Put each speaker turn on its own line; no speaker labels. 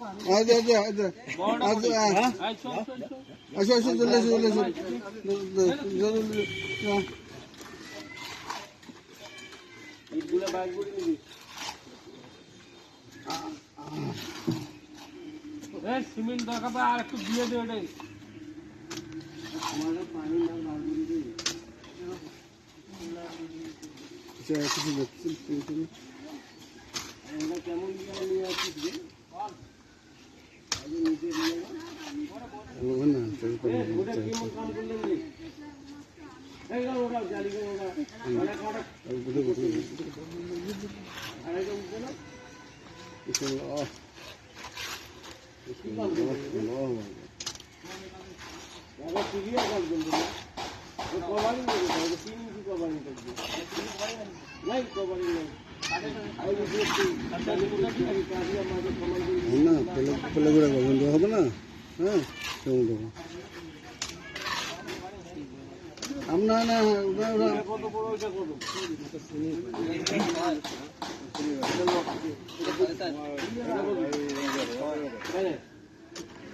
আচ্ছা আচ্ছা আচ্ছা। আচ্ছা
হ্যাঁ? চলে সিমেন্ট দরকার আর একটু দিয়ে দেবে ওটাই।
আচ্ছা কিছু
কেমন কভারিং কভারিং নাই কভারিং নাই
না পেলে পেলে করে পাবেন দেওয়া হবে না? হ্যাঁ কেমন দেবো আমরা না
ওরা